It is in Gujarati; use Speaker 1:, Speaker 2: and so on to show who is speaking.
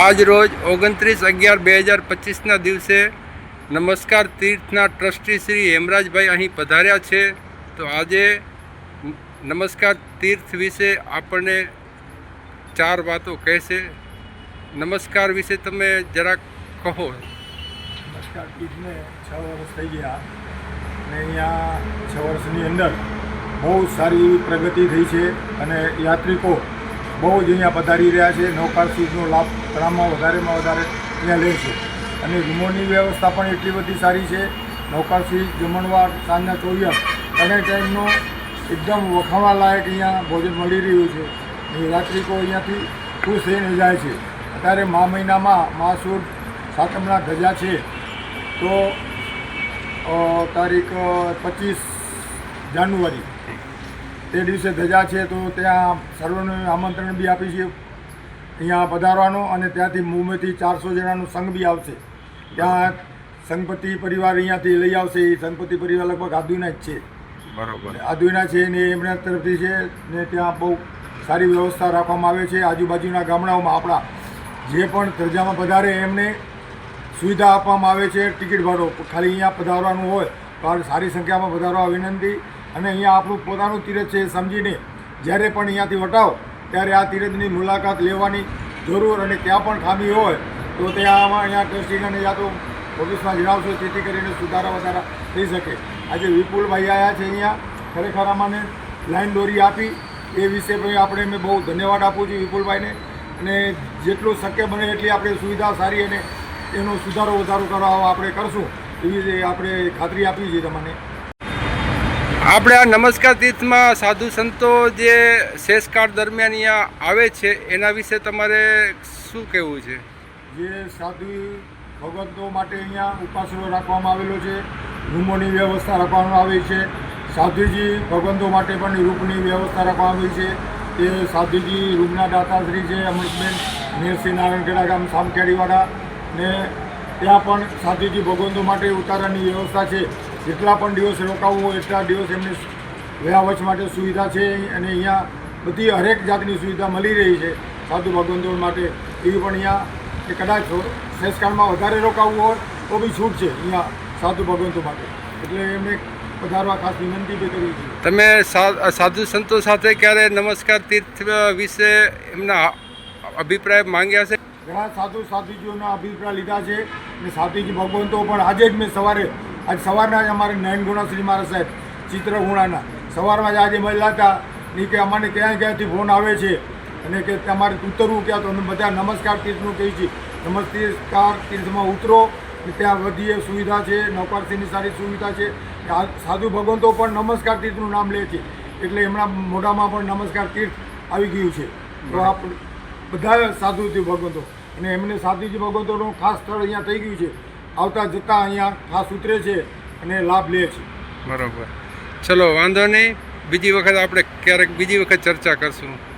Speaker 1: આજ રોજ ઓગણત્રીસ અગિયાર બે હજાર પચીસના દિવસે નમસ્કાર તીર્થના ટ્રસ્ટી શ્રી હેમરાજભાઈ અહીં પધાર્યા છે. તો આજે નમસ્કાર તીર્થ વિશે આપણને ચાર વાતો કહેશે. નમસ્કાર વિશે તમે જરાક કહો.
Speaker 2: નમસ્કાર તીર્થને છ વર્ષ થઈ ગયા અને અહીંયા છ વર્ષની અંદર બહુ સારી પ્રગતિ થઈ છે અને યાત્રિકો બહુ જ અહીંયા પધારી રહ્યા છે. નૌકાર સીટનો લાભ ઘણામાં વધારેમાં વધારે અહીંયા લે છે. અને રૂમોની વ્યવસ્થા પણ એટલી બધી સારી છે. નૌકાર સીટ જમણવાર સાંજના ચોવીસ અને ટાઈમનો એકદમ વખાણવા લાયક અહીંયા ભોજન મળી રહ્યું છે. અને યાત્રિકો અહીંયાથી ખુશ થઈને જાય છે. અત્યારે મા મહિનામાં મા સુદ સાતમના ધજા છે. તો તારીખ પચીસ જાન્યુઆરી. તે દિવસે ધજા છે તો ત્યાં સર્વને આમંત્રણ બી આપી છે. અહીંયા પધારવાનો અને ત્યાંથી મુંબઈથી ચારસો જણાનું સંઘ બી આવશે. ત્યાં સંઘપતિ પરિવાર અહીંયાથી લઈ આવશે. એ સંઘપતિ પરિવાર લગભગ આદુના જ છે.
Speaker 1: બરાબર.
Speaker 2: આદુના છે ને એમના તરફથી છે ને ત્યાં બહુ સારી વ્યવસ્થા રાખવામાં આવે છે. આજુબાજુના ગામડાઓમાં આપણા જે પણ ધજામાં પધારે એમને સુવિધા આપવામાં આવે છે. ટિકિટ ભાડો ખાલી અહીંયા પધારવાનું હોય તો સારી સંખ્યામાં પધારવા વિનંતી. અને અહીંયા આપણું પોતાનું તીરથ છે એ સમજીને જ્યારે પણ અહીંયાથી વટાવો, ત્યારે આ તીરથની મુલાકાત લેવાની જરૂર અને ક્યાં પણ ખામી હોય, તો ત્યાં અહીંયા ટ્રસ્ટીને યા તો ઓફિસમાં જણાવશો, જેથી કરીને સુધારા વધારા થઈ શકે. આજે વિપુલભાઈ આવ્યા છે અહીંયા, ખરેખર આમાંને લાઈન દોરી આપી, એ વિશે ભાઈ આપણે મેં બહુ ધન્યવાદ આપું છું વિપુલભાઈને. અને જેટલું શક્ય બને એટલી આપણે સુવિધા સારી અને એનો સુધારો વધારો કરવા આપણે કરશું, એવી આપણે ખાતરી આપી છે તમને.
Speaker 1: આપણે આ નમસ્કાર તીર્થમાં સાધુ સંતો જે શેષકાળ દરમિયાન અહીંયા આવે છે, એના વિશે તમારે શું કહેવું છે?
Speaker 2: જે સાધુ ભગવંતો માટે અહીંયા ઉપાસનો રાખવામાં આવેલો છે, રૂમોની વ્યવસ્થા રાખવામાં આવી છે, સાધુજી ભગવંતો માટે પણ રૂપની વ્યવસ્થા રાખવામાં આવી છે તે સાધુજી રૂમના દાતાશ્રી છે, અમૃતબેન મેરસિંહ નારાયણખેડા ગામ સામખેડીવાળા ને ત્યાં પણ સાધુજી ભગવંતો માટે ઉતારાની વ્યવસ્થા છે. જેટલા પણ દિવસ રોકાવું હોય એટલા દિવસ એમને વ્યાવચ માટે સુવિધા છે અને અહીંયા બધી હરેક જાતની સુવિધા મળી રહી છે સાધુ ભગવંતો માટે. એવી પણ અહીંયા કે કદાચ શેષકાળમાં વધારે રોકાવવું હોય તો બી છૂટ છે અહીંયા સાધુ ભગવંતો માટે. એટલે એમને પધારવા ખાસ વિનંતી બી કરવી છે
Speaker 1: તમે સા- સાધુ સંતો સાથે ક્યારે નમસ્કાર તીર્થ વિશે એમના અભિપ્રાય માંગ્યા છે?
Speaker 2: ઘણા સાધુ સાધુજીઓના અભિપ્રાય લીધા છે અને સાધુજી ભગવંતો પણ આજે જ મેં સવારે આજ સવારના જ અમારે નયન ગુણાશ્રી શ્રી મહારાજ સાહેબ, ચિત્રગુણાના. સવારમાં જ આજે મળ્યા હતા. એ કે અમારે ક્યાં ક્યાંથી ફોન આવે છે અને કે તમારે ઉતરવું ક્યાં? તો અમે બધા નમસ્કાર તીર્થનું કહીએ છીએ. નમસ્કાર તીર્થમાં ઉતરો. ત્યાં બધી એ સુવિધા છે નૌકારસીની સારી સુવિધા છે. સાધુ ભગવંતો પણ નમસ્કાર તીર્થનું નામ લે છે. એટલે એમના મોઢામાં પણ નમસ્કાર તીર્થ આવી ગયું છે. તો આપણે બધા સાધુજી ભગવંતો. અને એમને સાધુજી ભગવંતોનું ખાસ સ્થળ અહીંયા થઈ ગયું છે. આવતા જતાં અહીંયા ખાસ ઉતરે છે અને લાભ લે છે.
Speaker 1: બરાબર. ચલો, વાંધો નહીં. બીજી વખત આપણે ક્યારેક બીજી વખત ચર્ચા કરશું.